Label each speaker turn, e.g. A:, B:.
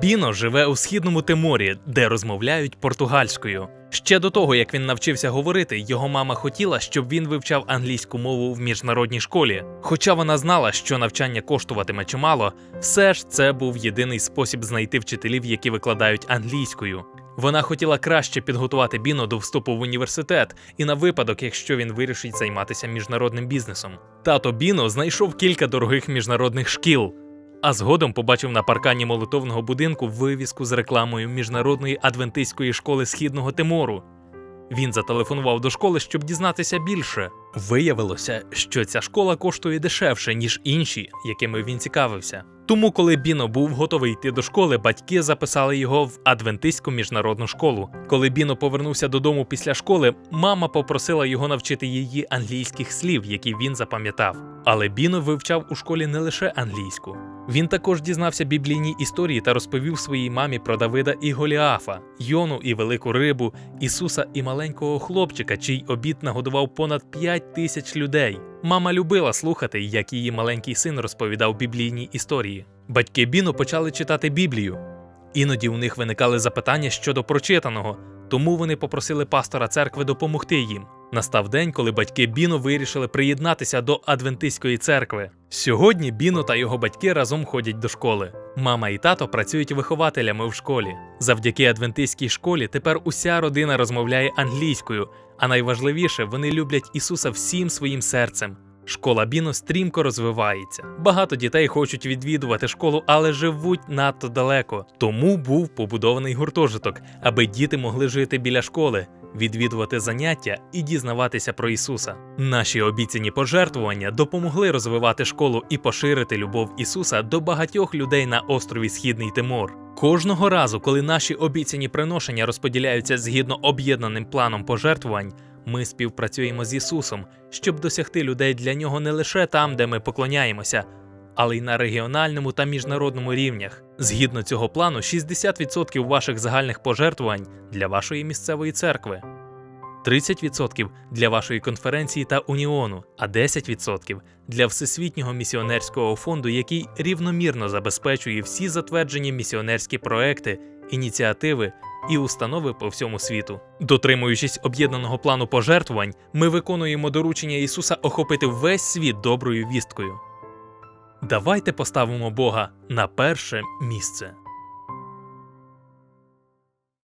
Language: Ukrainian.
A: Біно живе у східному Тиморі, де розмовляють португальською. Ще до того, як він навчився говорити, його мама хотіла, щоб він вивчав англійську мову в міжнародній школі. Хоча вона знала, що навчання коштуватиме чимало, все ж це був єдиний спосіб знайти вчителів, які викладають англійською. Вона хотіла краще підготувати Біно до вступу в університет і на випадок, якщо він вирішить займатися міжнародним бізнесом. Тато Біно знайшов кілька дорогих міжнародних шкіл, а згодом побачив на паркані молитовного будинку вивіску з рекламою міжнародної адвентистської школи східного Тимору. Він зателефонував до школи, щоб дізнатися більше. Виявилося, що ця школа коштує дешевше, ніж інші, якими він цікавився. Тому, коли Біно був готовий йти до школи, батьки записали його в адвентистську міжнародну школу. Коли Біно повернувся додому після школи, мама попросила його навчити її англійських слів, які він запам'ятав. Але Біно вивчав у школі не лише англійську. Він також дізнався біблійні історії та розповів своїй мамі про Давида і Голіафа, Йону і велику рибу, Ісуса і маленького хлопчика, чий обід нагодував понад 5 тисяч людей. Мама любила слухати, як її маленький син розповідав біблійні історії. Батьки Біно почали читати Біблію. Іноді у них виникали запитання щодо прочитаного, тому вони попросили пастора церкви допомогти їм. Настав день, коли батьки Біно вирішили приєднатися до адвентистської церкви. Сьогодні Біно та його батьки разом ходять до школи. Мама і тато працюють вихователями в школі. Завдяки адвентистській школі тепер уся родина розмовляє англійською, а найважливіше, вони люблять Ісуса всім своїм серцем. Школа Біно стрімко розвивається. Багато дітей хочуть відвідувати школу, але живуть надто далеко. Тому був побудований гуртожиток, аби діти могли жити біля школи, відвідувати заняття і дізнаватися про Ісуса. Наші обіцяні пожертвування допомогли розвивати школу і поширити любов Ісуса до багатьох людей на острові Східний Тимор. Кожного разу, коли наші обіцяні приношення розподіляються згідно об'єднаним планом пожертвувань, ми співпрацюємо з Ісусом, щоб досягти людей для нього не лише там, де ми поклоняємося, але й на регіональному та міжнародному рівнях. Згідно цього плану, 60% ваших загальних пожертвувань для вашої місцевої церкви. 30% для вашої конференції та уніону, а 10% для Всесвітнього місіонерського фонду, який рівномірно забезпечує всі затверджені місіонерські проекти, ініціативи і установи по всьому світу. Дотримуючись об'єднаного плану пожертвувань, ми виконуємо доручення Ісуса охопити весь світ доброю вісткою. Давайте поставимо Бога на перше місце.